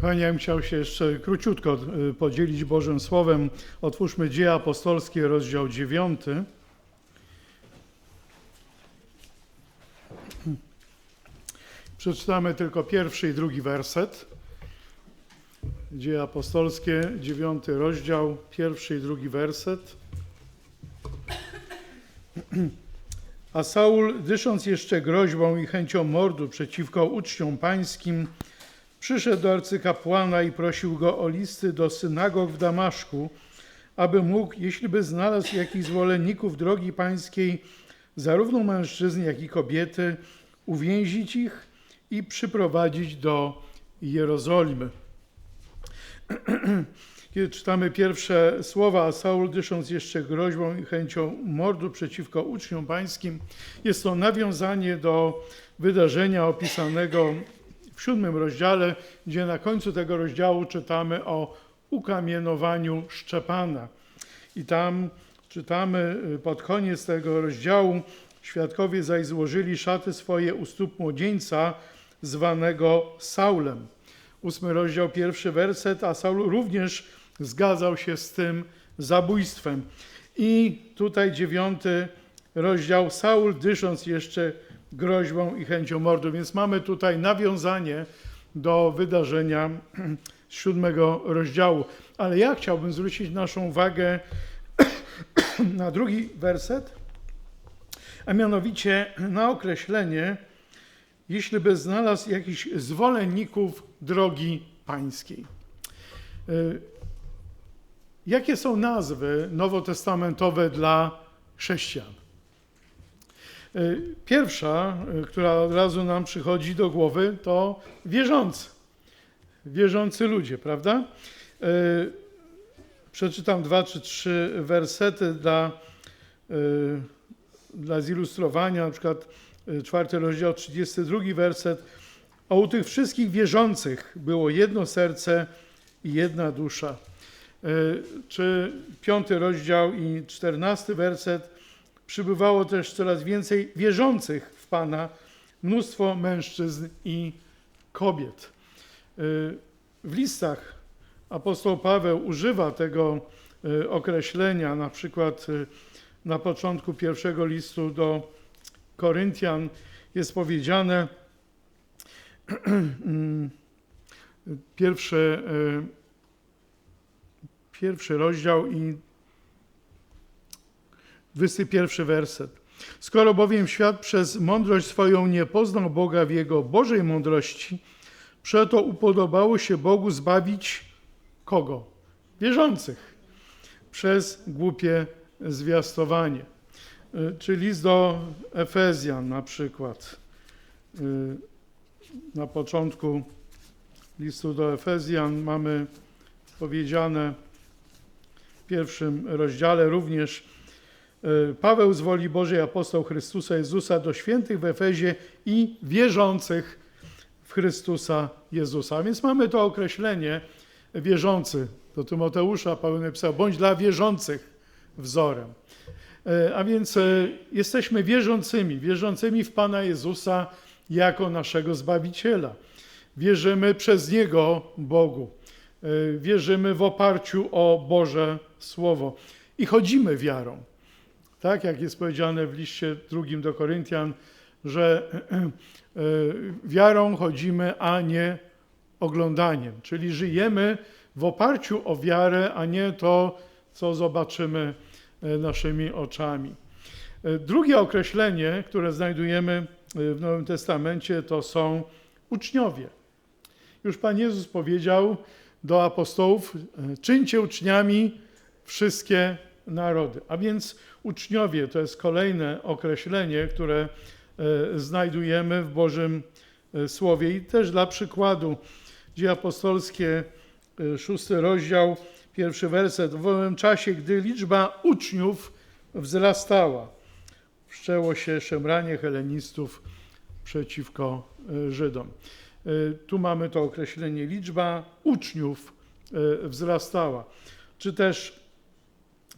Kochani, ja chciał się jeszcze króciutko y, podzielić Bożym Słowem. Otwórzmy Dzieje Apostolskie, rozdział 9. Przeczytamy tylko pierwszy i drugi werset. Dzieje Apostolskie, dziewiąty rozdział, pierwszy i drugi werset. A Saul, dysząc jeszcze groźbą i chęcią mordu przeciwko uczniom pańskim, przyszedł do arcykapłana i prosił go o listy do synagog w Damaszku, aby mógł, jeśli by znalazł jakichś zwolenników drogi pańskiej, zarówno mężczyzn, jak i kobiety, uwięzić ich i przyprowadzić do Jerozolimy. Kiedy czytamy pierwsze słowa, a Saul dysząc jeszcze groźbą i chęcią mordu przeciwko uczniom pańskim, jest to nawiązanie do wydarzenia opisanego w siódmym rozdziale, gdzie na końcu tego rozdziału czytamy o ukamienowaniu Szczepana. I tam czytamy y, pod koniec tego rozdziału, świadkowie zaś złożyli szaty swoje u stóp młodzieńca zwanego Saulem. Ósmy rozdział, pierwszy werset, a Saul również zgadzał się z tym zabójstwem. I tutaj dziewiąty rozdział, Saul dysząc jeszcze groźbą i chęcią mordu. Więc mamy tutaj nawiązanie do wydarzenia z siódmego rozdziału. Ale ja chciałbym zwrócić naszą uwagę na drugi werset, a mianowicie na określenie, jeśli by znalazł jakichś zwolenników drogi pańskiej. Y, Jakie są nazwy nowotestamentowe dla chrześcijan? Y, Pierwsza, y, która od razu nam przychodzi do głowy, to wierzący. Wierzący ludzie, prawda? Y, Przeczytam dwa czy trzy wersety dla, dla zilustrowania, na przykład czwarty rozdział, 32 werset. A u tych wszystkich wierzących było jedno serce i jedna dusza. Czy piąty rozdział i czternasty werset przybywało też coraz więcej wierzących w Pana, mnóstwo mężczyzn i kobiet. W listach apostoł Paweł używa tego określenia, na przykład na początku pierwszego listu do Koryntian jest powiedziane, pierwszy, pierwszy rozdział i 21 werset. Skoro bowiem świat przez mądrość swoją nie poznał Boga w Jego Bożej mądrości, przeto upodobało się Bogu zbawić kogo? Wierzących. Przez głupie zwiastowanie. Y, Czy list do Efezjan na przykład. Y, Na początku listu do Efezjan mamy powiedziane w pierwszym rozdziale również Paweł z woli Bożej, apostoł Chrystusa Jezusa do świętych w Efezie i wierzących w Chrystusa Jezusa. A więc mamy to określenie wierzący. Do Tymoteusza Paweł napisał, bądź dla wierzących wzorem. E, A więc e, jesteśmy wierzącymi, wierzącymi w Pana Jezusa jako naszego Zbawiciela. Wierzymy przez Niego Bogu. E, Wierzymy w oparciu o Boże Słowo i chodzimy wiarą. Tak jak jest powiedziane w liście drugim do Koryntian, że wiarą chodzimy, a nie oglądaniem. Czyli żyjemy w oparciu o wiarę, a nie to, co zobaczymy naszymi oczami. Drugie określenie, które znajdujemy w Nowym Testamencie, to są uczniowie. Już Pan Jezus powiedział do apostołów: czyńcie uczniami wszystkie narody. A więc uczniowie to jest kolejne określenie, które znajdujemy w Bożym Słowie. I też dla przykładu, Dzieje apostolskie, szósty rozdział, pierwszy werset. W owym czasie, gdy liczba uczniów wzrastała, wszczęło się szemranie helenistów przeciwko e, Żydom. E, Tu mamy to określenie liczba uczniów e, wzrastała. Czy też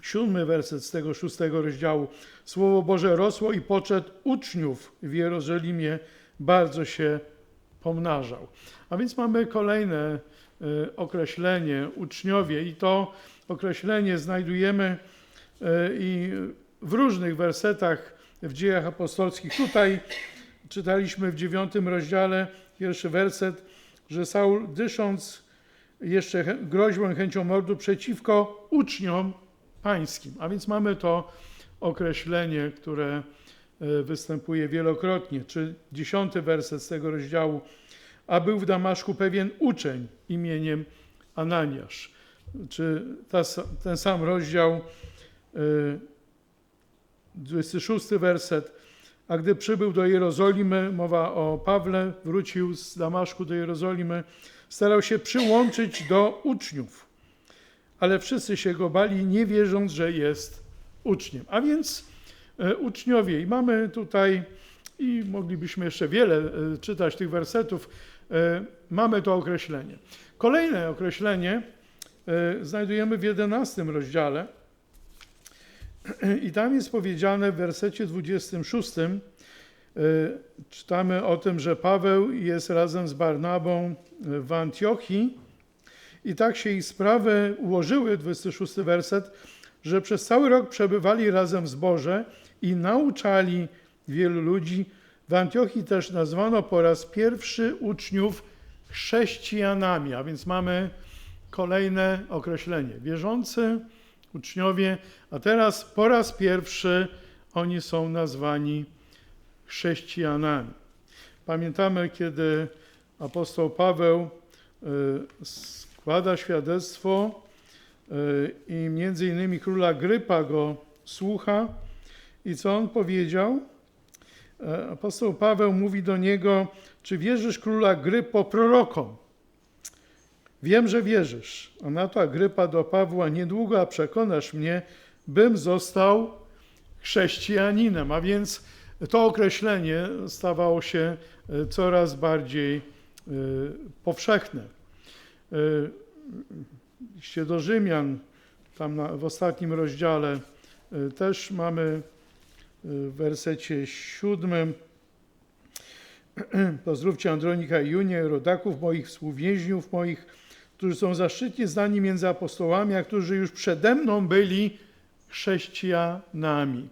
siódmy werset z tego szóstego rozdziału. Słowo Boże rosło i poczet uczniów w Jerozolimie bardzo się pomnażał. A więc mamy kolejne e, określenie uczniowie i to określenie znajdujemy e, i w różnych wersetach w dziejach apostolskich. Tutaj czytaliśmy w dziewiątym rozdziale, pierwszy werset, że Saul dysząc jeszcze groźbą chęcią mordu przeciwko uczniom pańskim. A więc mamy to określenie, które e, występuje wielokrotnie. Czy dziesiąty werset z tego rozdziału. A był w Damaszku pewien uczeń imieniem Ananiasz. Czy ta, ten sam rozdział, e, 26 werset. A gdy przybył do Jerozolimy, mowa o Pawle, wrócił z Damaszku do Jerozolimy, starał się przyłączyć do uczniów, ale wszyscy się go bali, nie wierząc, że jest uczniem. A więc e, uczniowie, i mamy tutaj, i moglibyśmy jeszcze wiele e, czytać tych wersetów, e, mamy to określenie. Kolejne określenie znajdujemy w 11 rozdziale. I tam jest powiedziane w wersecie 26, e, czytamy o tym, że Paweł jest razem z Barnabą w Antiochii i tak się ich sprawy ułożyły, 26 werset, że przez cały rok przebywali razem w zborze i nauczali wielu ludzi. W Antiochii też nazwano po raz pierwszy uczniów chrześcijanami, a więc mamy kolejne określenie. Wierzący, uczniowie, a teraz po raz pierwszy oni są nazwani chrześcijanami. Pamiętamy, kiedy apostoł Paweł składa świadectwo y, i między innymi króla Grypa go słucha i co on powiedział? E, Apostoł Paweł mówi do niego, czy wierzysz króla Grypo prorokom? Wiem, że wierzysz. A na to Agrypa do Pawła, niedługo przekonasz mnie, bym został chrześcijaninem. A więc to określenie stawało się e, coraz bardziej e, powszechne. Liście do Rzymian, tam na, w ostatnim rozdziale, e, też mamy e, w wersecie siódmym Pozdrówcie Andronika i Junię, rodaków moich, współwięźniów moich, którzy są zaszczytnie znani między apostołami, a którzy już przede mną byli chrześcijanami.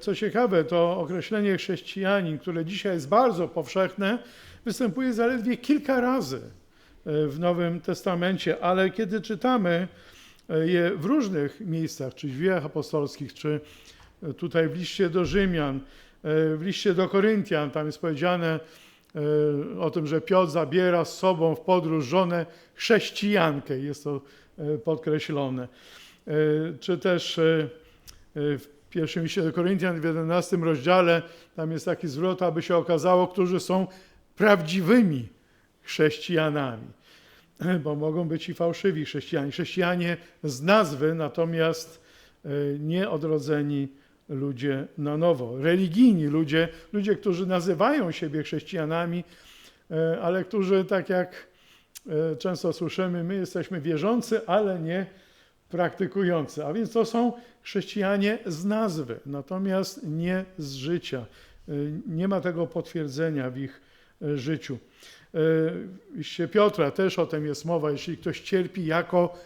Co ciekawe, to określenie chrześcijanin, które dzisiaj jest bardzo powszechne, występuje zaledwie kilka razy w Nowym Testamencie, ale kiedy czytamy e, je w różnych miejscach, czy w dziejach apostolskich, czy e, tutaj w liście do Rzymian, e, w liście do Koryntian, tam jest powiedziane e, o tym, że Piotr zabiera z sobą w podróż żonę chrześcijankę, jest to e, podkreślone. E, Czy też e, e, w pierwszym liście do Koryntian w 11 rozdziale, tam jest taki zwrot, aby się okazało, którzy są prawdziwymi chrześcijanami, bo mogą być i fałszywi chrześcijanie. Chrześcijanie z nazwy, natomiast e, nieodrodzeni ludzie na nowo. Religijni ludzie, ludzie, którzy nazywają siebie chrześcijanami, e, ale którzy, tak jak e, często słyszymy, my jesteśmy wierzący, ale nie praktykujący. A więc to są chrześcijanie z nazwy, natomiast nie z życia. Nie ma tego potwierdzenia w ich życiu. E, liście Piotra też o tym jest mowa, jeśli ktoś cierpi jako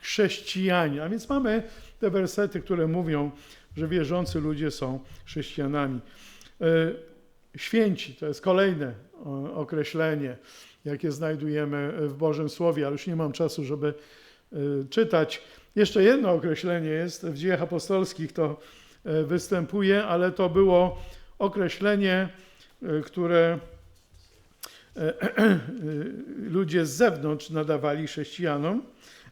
chrześcijanin. A więc mamy te wersety, które mówią, że wierzący ludzie są chrześcijanami. E, Święci to jest kolejne o, określenie, jakie znajdujemy w Bożym Słowie, ale już nie mam czasu, żeby e, czytać. Jeszcze jedno określenie jest w dziejach apostolskich, to e, występuje, ale to było określenie, e, które e, ludzie z zewnątrz nadawali chrześcijanom,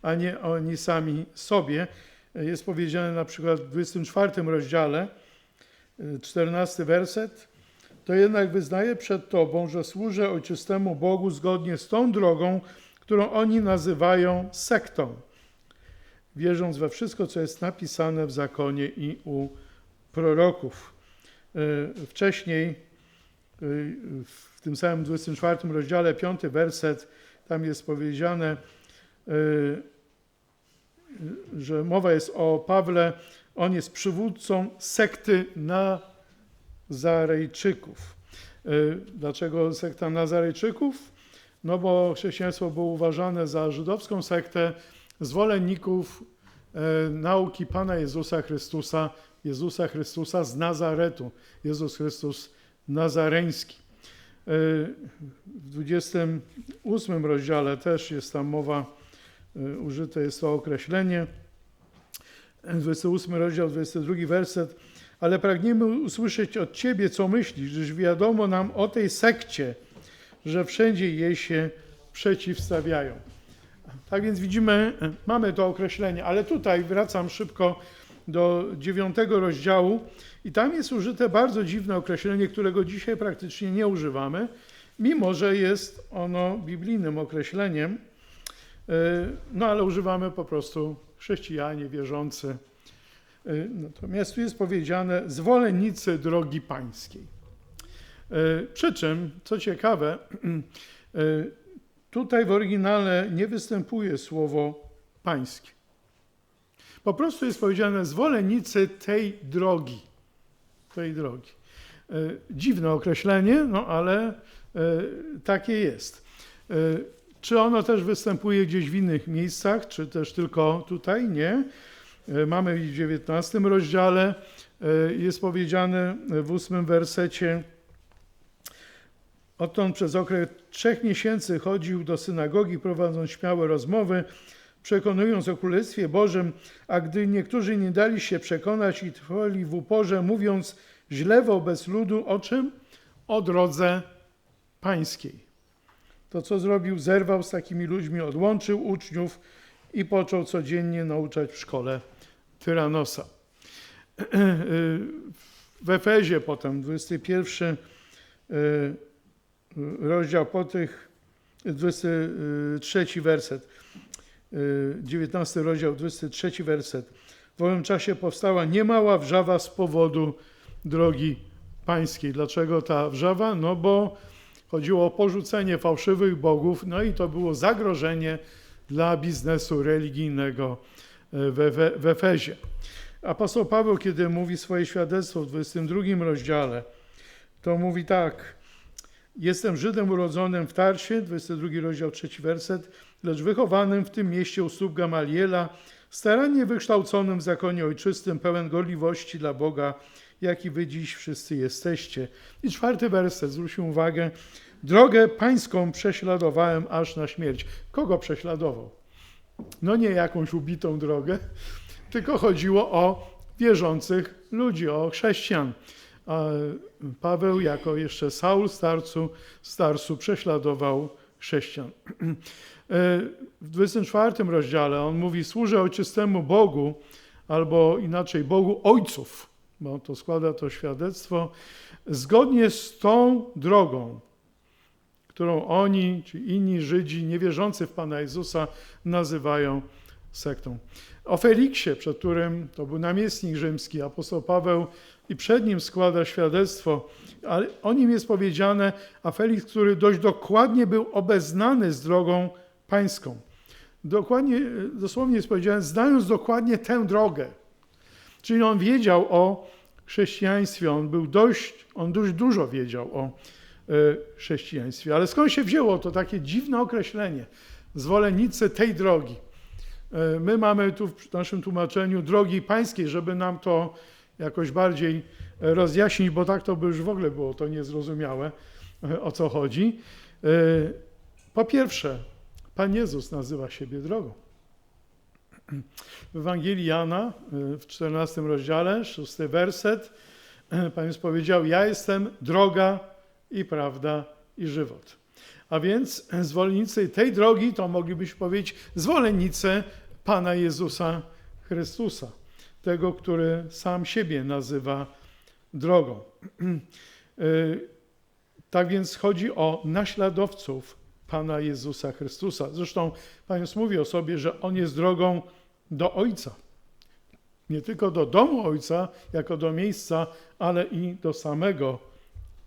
a nie oni sami sobie. Jest powiedziane na przykład w 24 rozdziale, e, 14 werset. To jednak wyznaję przed Tobą, że służę ojczystemu Bogu zgodnie z tą drogą, którą oni nazywają sektą, wierząc we wszystko, co jest napisane w zakonie i u proroków. E, Wcześniej, e, w tym samym 24 rozdziale, 5 werset, tam jest powiedziane, e, że mowa jest o Pawle, on jest przywódcą sekty Nazarejczyków. E, Dlaczego sekta Nazarejczyków? no bo chrześcijaństwo było uważane za żydowską sektę zwolenników e, nauki Pana Jezusa Chrystusa, Jezusa Chrystusa z Nazaretu, Jezus Chrystus Nazareński. E, w 28 rozdziale też jest tam mowa, e, użyte jest to określenie, 28 rozdział, 22 werset, ale pragniemy usłyszeć od Ciebie, co myślisz, gdyż wiadomo nam o tej sekcie, że wszędzie jej się przeciwstawiają. Tak więc widzimy, mamy to określenie, ale tutaj wracam szybko do dziewiątego rozdziału i tam jest użyte bardzo dziwne określenie, którego dzisiaj praktycznie nie używamy, mimo że jest ono biblijnym określeniem, no ale używamy po prostu chrześcijanie wierzący. Natomiast tu jest powiedziane zwolennicy drogi pańskiej. Przy czym, co ciekawe, tutaj w oryginale nie występuje słowo pańskie. Po prostu jest powiedziane zwolennicy tej drogi. Tej drogi. Dziwne określenie, no ale takie jest. Czy ono też występuje gdzieś w innych miejscach, czy też tylko tutaj? Nie. Mamy w 19 rozdziale, jest powiedziane w ósmym wersecie, Odtąd przez okres trzech miesięcy chodził do synagogi, prowadząc śmiałe rozmowy, przekonując o Królestwie Bożym, a gdy niektórzy nie dali się przekonać i trwali w uporze, mówiąc źle wobec ludu, o czym? O drodze pańskiej. To, co zrobił, zerwał z takimi ludźmi, odłączył uczniów i począł codziennie nauczać w szkole Tyranosa. W Efezie potem, 21 rozdział po tych, 23 werset, 19 rozdział, 23 werset. W owym czasie powstała niemała wrzawa z powodu drogi pańskiej. Dlaczego ta wrzawa? No bo chodziło o porzucenie fałszywych bogów, no i to było zagrożenie dla biznesu religijnego w, w Efezie. Apostoł Paweł, kiedy mówi swoje świadectwo w 22 rozdziale, to mówi tak, Jestem Żydem urodzonym w Tarsie, 22 rozdział, 3 werset, lecz wychowanym w tym mieście u stóp Gamaliela, starannie wykształconym w zakonie ojczystym, pełen gorliwości dla Boga, jaki wy dziś wszyscy jesteście. I czwarty werset, zwróćmy uwagę, drogę pańską prześladowałem aż na śmierć. Kogo prześladował? No nie jakąś ubitą drogę, tylko chodziło o wierzących ludzi, o chrześcijan. Paweł jako jeszcze Saul starcu, starcu prześladował chrześcijan. W 24 rozdziale on mówi, służę ojczystemu Bogu, albo inaczej Bogu ojców, bo to składa to świadectwo, zgodnie z tą drogą, którą oni, czy inni Żydzi niewierzący w Pana Jezusa nazywają sektą. O Feliksie, przed którym to był namiestnik rzymski, apostoł Paweł i przed nim składa świadectwo, ale o nim jest powiedziane, a Felix, który dość dokładnie był obeznany z drogą pańską. Dokładnie, dosłownie jest powiedziane, znając dokładnie tę drogę. Czyli on wiedział o chrześcijaństwie, on był dość, on dość dużo wiedział o e, chrześcijaństwie. Ale skąd się wzięło to takie dziwne określenie? Zwolennicy tej drogi. E, my mamy tu w naszym tłumaczeniu drogi pańskiej, żeby nam to jakoś bardziej rozjaśnić, bo tak to by już w ogóle było to niezrozumiałe, e, o co chodzi. E, po pierwsze, Pan Jezus nazywa siebie drogą. W Ewangelii Jana w 14 rozdziale, 6 werset, Pan Jezus powiedział, ja jestem droga i prawda i żywot. A więc zwolennicy tej drogi to moglibyśmy powiedzieć zwolennicy Pana Jezusa Chrystusa, tego, który sam siebie nazywa drogą. Tak więc chodzi o naśladowców Pana Jezusa Chrystusa. Zresztą Pan Jezus mówi o sobie, że On jest drogą do Ojca. Nie tylko do domu Ojca, jako do miejsca, ale i do samego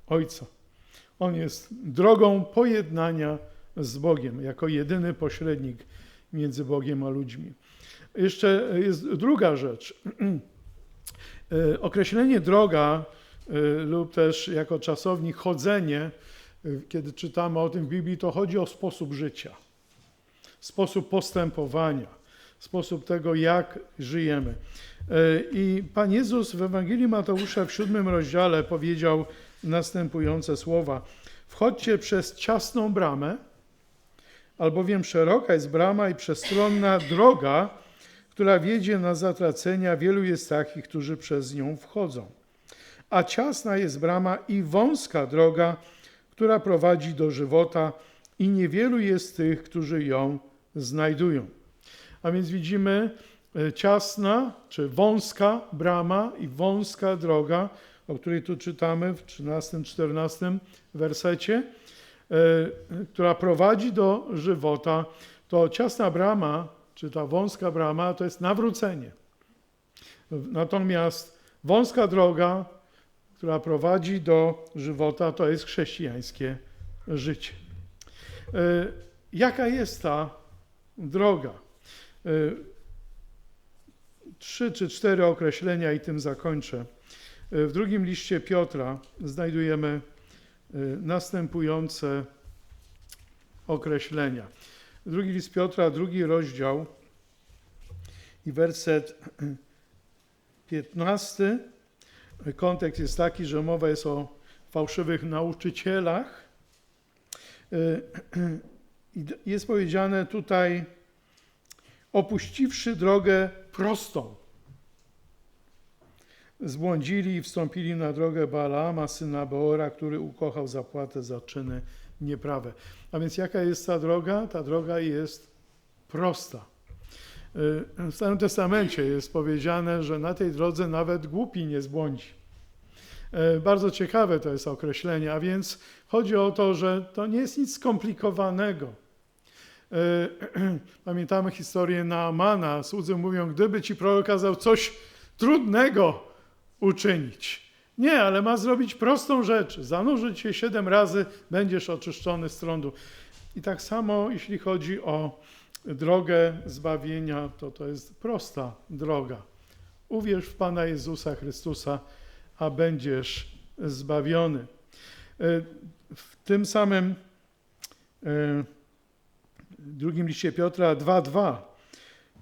Ojca. On jest drogą pojednania z Bogiem, jako jedyny pośrednik między Bogiem a ludźmi. Jeszcze jest druga rzecz. Określenie droga lub też jako czasownik chodzenie y, kiedy czytamy o tym w Biblii, to chodzi o sposób życia, sposób postępowania, sposób tego, jak żyjemy. I Pan Jezus w Ewangelii Mateusza w siódmym rozdziale powiedział następujące słowa: Wchodźcie przez ciasną bramę, albowiem szeroka jest brama i przestronna droga, która wiedzie na zatracenia. Wielu jest takich, którzy przez nią wchodzą. A ciasna jest brama i wąska droga, która prowadzi do żywota, i niewielu jest tych, którzy ją znajdują. A więc widzimy e, ciasna czy wąska brama i wąska droga, o której tu czytamy w 13-14 wersecie, która prowadzi do żywota. To ciasna brama, czy ta wąska brama, to jest nawrócenie. Natomiast wąska droga, która prowadzi do żywota, to jest chrześcijańskie życie. E, Jaka jest ta droga? E, Trzy czy cztery określenia i tym zakończę. E, W drugim liście Piotra znajdujemy e, następujące określenia. Drugi list Piotra, drugi rozdział i werset 15. Kontekst jest taki, że mowa jest o fałszywych nauczycielach. I jest powiedziane tutaj, opuściwszy drogę prostą, zbłądzili i wstąpili na drogę Balaama, syna Beora, który ukochał zapłatę za czyny nieprawe. A więc jaka jest ta droga? Ta droga jest prosta. W Starym Testamencie jest powiedziane, że na tej drodze nawet głupi nie zbłądzi. Bardzo ciekawe to jest określenie, a więc chodzi o to, że to nie jest nic skomplikowanego. Pamiętamy historię Naamana. Słudzy mówią, gdyby ci prorok kazał coś trudnego uczynić. Nie, ale ma zrobić prostą rzecz. Zanurzyć się siedem razy, będziesz oczyszczony z trądu. I tak samo, jeśli chodzi o drogę zbawienia, to to jest prosta droga. Uwierz w Pana Jezusa Chrystusa, a będziesz zbawiony. W tym samym drugim liście Piotra 2:2.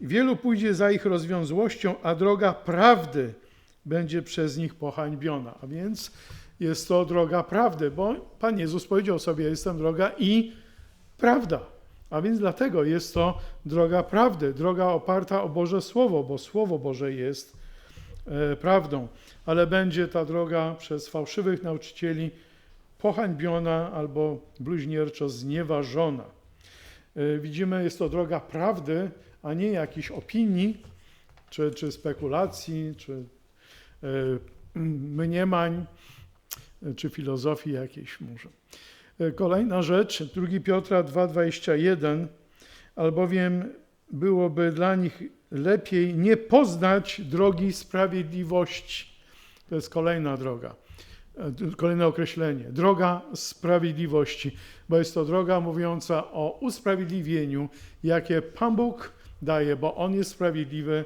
Wielu pójdzie za ich rozwiązłością, a droga prawdy będzie przez nich pohańbiona. A więc jest to droga prawdy, bo Pan Jezus powiedział sobie: Jestem droga i prawda. A więc dlatego jest to droga prawdy, droga oparta o Boże Słowo, bo Słowo Boże jest e, prawdą. Ale będzie ta droga przez fałszywych nauczycieli pohańbiona albo bluźnierczo znieważona. E, widzimy, jest to droga prawdy, a nie jakichś opinii, czy, czy spekulacji, czy mniemań, czy filozofii jakiejś może. E, Kolejna rzecz, 2 Piotra 2,21, albowiem byłoby dla nich lepiej nie poznać drogi sprawiedliwości. To jest kolejna droga, kolejne określenie. Droga sprawiedliwości, bo jest to droga mówiąca o usprawiedliwieniu, jakie Pan Bóg daje, bo On jest sprawiedliwy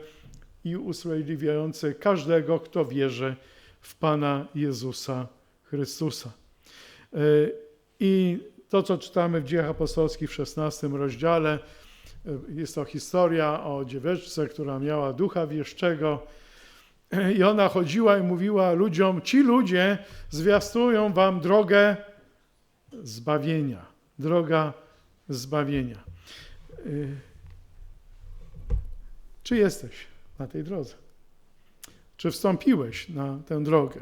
i usprawiedliwiający każdego, kto wierzy w Pana Jezusa Chrystusa. I to, co czytamy w Dziejach Apostolskich w 16 rozdziale, jest to historia o dzieweczce, która miała ducha wieszczego i ona chodziła i mówiła ludziom, ci ludzie zwiastują wam drogę zbawienia. Droga zbawienia. Czy jesteś na tej drodze? Czy wstąpiłeś na tę drogę?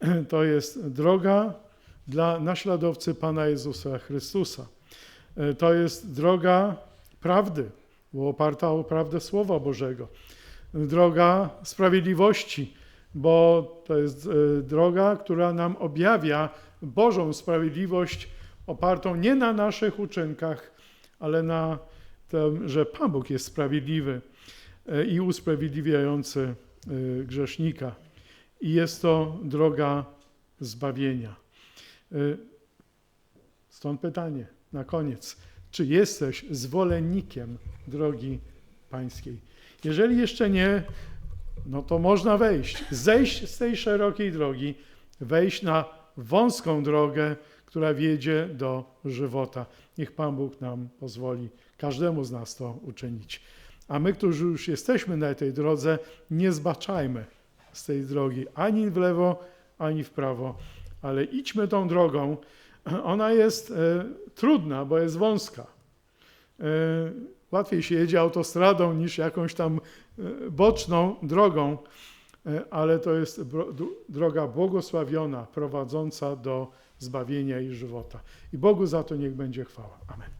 To jest droga dla naśladowcy Pana Jezusa Chrystusa. To jest droga prawdy, bo oparta o prawdę Słowa Bożego. Droga sprawiedliwości, bo to jest droga, która nam objawia Bożą sprawiedliwość opartą nie na naszych uczynkach, ale na tym, że Pan Bóg jest sprawiedliwy i usprawiedliwiający grzesznika. I jest to droga zbawienia. Stąd pytanie na koniec. Czy jesteś zwolennikiem drogi pańskiej? Jeżeli jeszcze nie, no to można wejść, zejść z tej szerokiej drogi, wejść na wąską drogę, która wiedzie do żywota. Niech Pan Bóg nam pozwoli każdemu z nas to uczynić. A my, którzy już jesteśmy na tej drodze, nie zbaczajmy z tej drogi ani w lewo, ani w prawo, ale idźmy tą drogą. Ona jest e, trudna, bo jest wąska. E, łatwiej się jedzie autostradą niż jakąś tam e, boczną drogą, e, ale to jest droga błogosławiona, prowadząca do zbawienia i żywota. I Bogu za to niech będzie chwała. Amen.